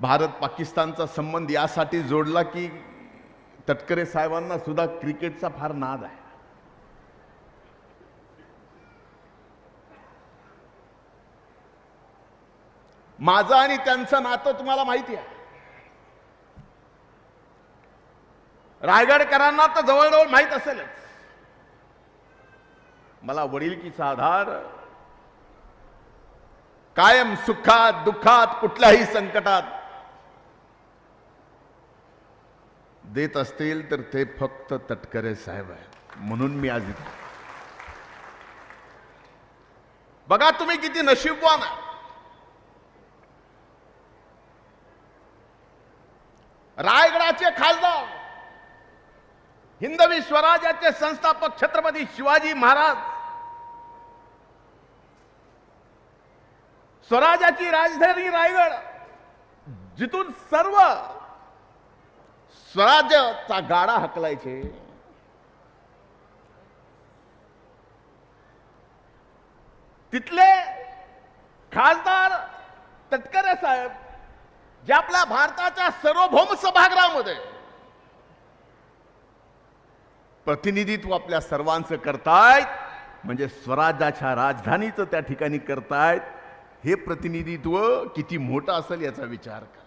भारत पाकिस्तानचा संबंध यासाठी जोडला की तटकरे साहेबांना सुद्धा क्रिकेटचा फार नाद आहे. माझं आणि त्यांचं नातं तुम्हाला माहिती आहे. रायगडकरांना तर जवळजवळ माहीत असेलच. मला वडिलकीचा आधार. कायम सुखात दुःखात कुठल्याही संकटात देत असतील तर ते फक्त तटकरे साहेब आहेत. म्हणून मी आज बघा तुम्ही किती नशीबवान आहे. रायगडाचे खासदार हिंदवी स्वराज्याचे संस्थापक छत्रपती शिवाजी महाराज स्वराज्याची राजधानी रायगड जिथून सर्व स्वराज्याचा गाडा हकलायचे. तिथले खासदार तटकरे साहेब जे आपल्या भारताच्या सार्वभौम सभागृहामध्ये प्रतिनिधित्व आपल्या सर्वांचं करतायत म्हणजे स्वराज्याच्या राजधानीचं त्या ठिकाणी करतायत हे प्रतिनिधित्व किती मोठं असेल याचा विचार करा.